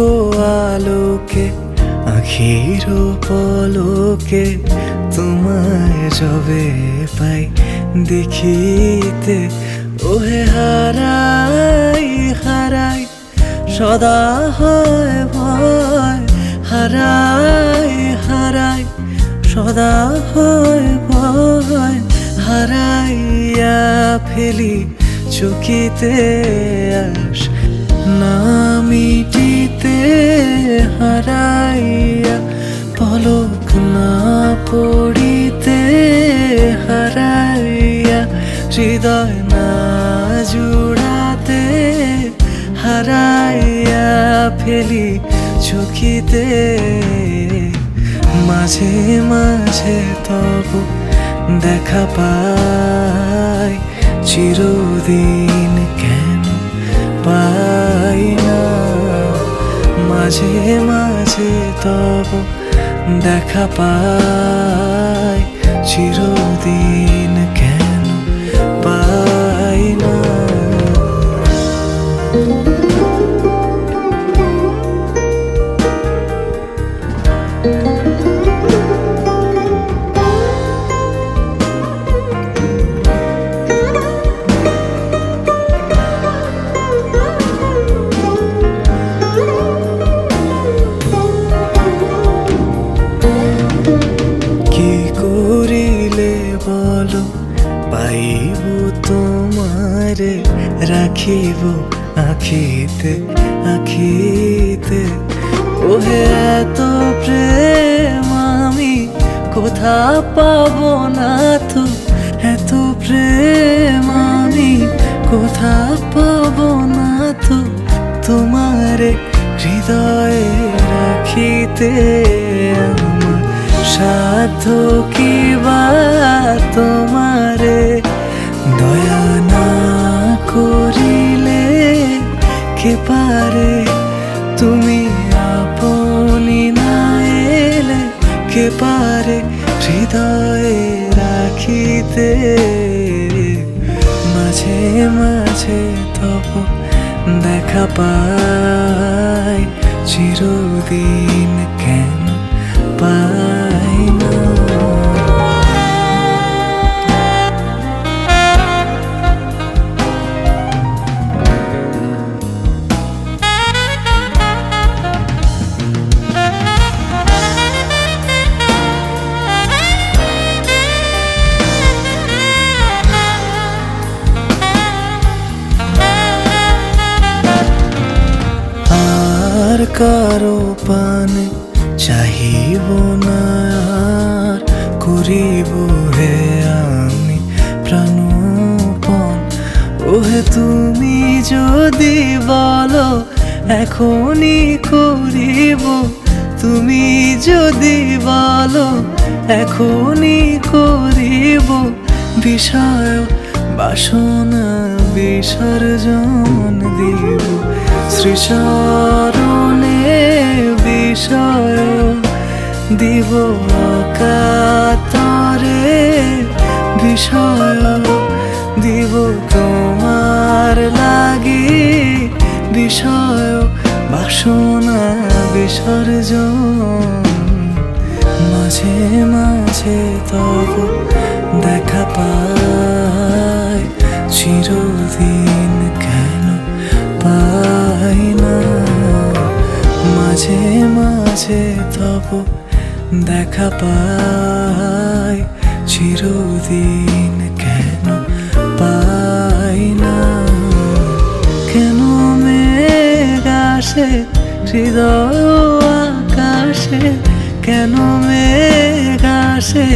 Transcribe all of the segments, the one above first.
আলোকে, আখির পলোকে। তোমায় যবে পাই দেখিতে, ওহে হারাই হারাই। সদা হয় ভয়, হারাই হারাই। সদা হয় ভয়, হারাইয়া ফেলি চুকিতে আস। না মিটিতে হারাইয়া পলক না পড়িতে হারাইয়া হৃদয় না জুড়াতে হারাইয়া ফেলি চকিতে মাঝে মাঝে তবু দেখা পাই, চিরদিন কেন পাই? না। মাঝে মাঝে তব দেখা পায় চিরদিন রাখিব আখিতে আখিতে। ওহে এত প্রেম আমি কোথা পাব না তো? এত প্রেম আমি কোথা পাব না তো? তোমারে হৃদয়ে রাখিতে আমার সাধ্য কি বা আপনি না এলে কে পারে হৃদয়ে রাখিতে মাঝে মাঝে তব দেখা পায় চিরদিন কেন কারও পানে, চাহিব না করিব হে আমি প্রাণপণ। ওহে তুমি যদি বলো, এখনই করিব। তুমি যদি বলো, এখনই করিব। বিষয়, বাসনা, বিসর্জন দিব। শ্রীচরণে বিষয় দিব কাতরে বিষয় দিব তোমার লাগি বিষয় বাসনা বিসর্জন। মাঝে মাঝে তব দেখা পাই চিরদিন কেন পাই না? মাঝে মাঝে তব দেখা পাই, চিরদিন কেন পাই না? কেন মেঘ আসে, হৃদয় আকাশে? কেন মেঘ আসে,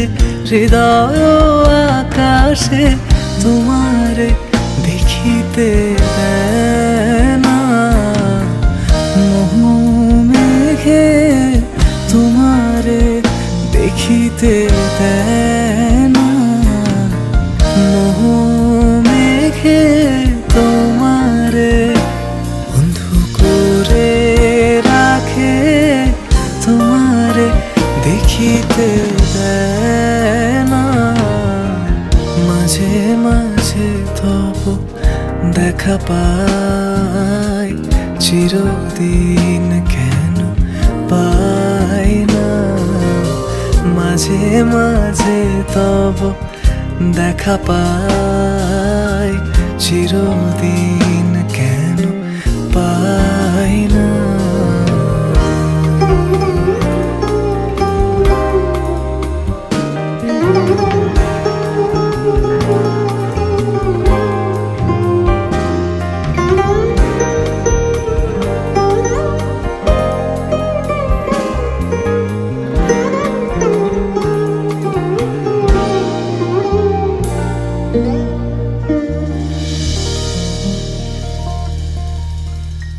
হৃদয় আকাশে? তোমারে দেখিতে দেখিতে না তোমারে করে রাখে, তোমারে দেখিতে না মাঝে মাঝে দেখা পাই, চিরদিন কেন না মাঝে মাঝে তব দেখা পাই চিরদিন।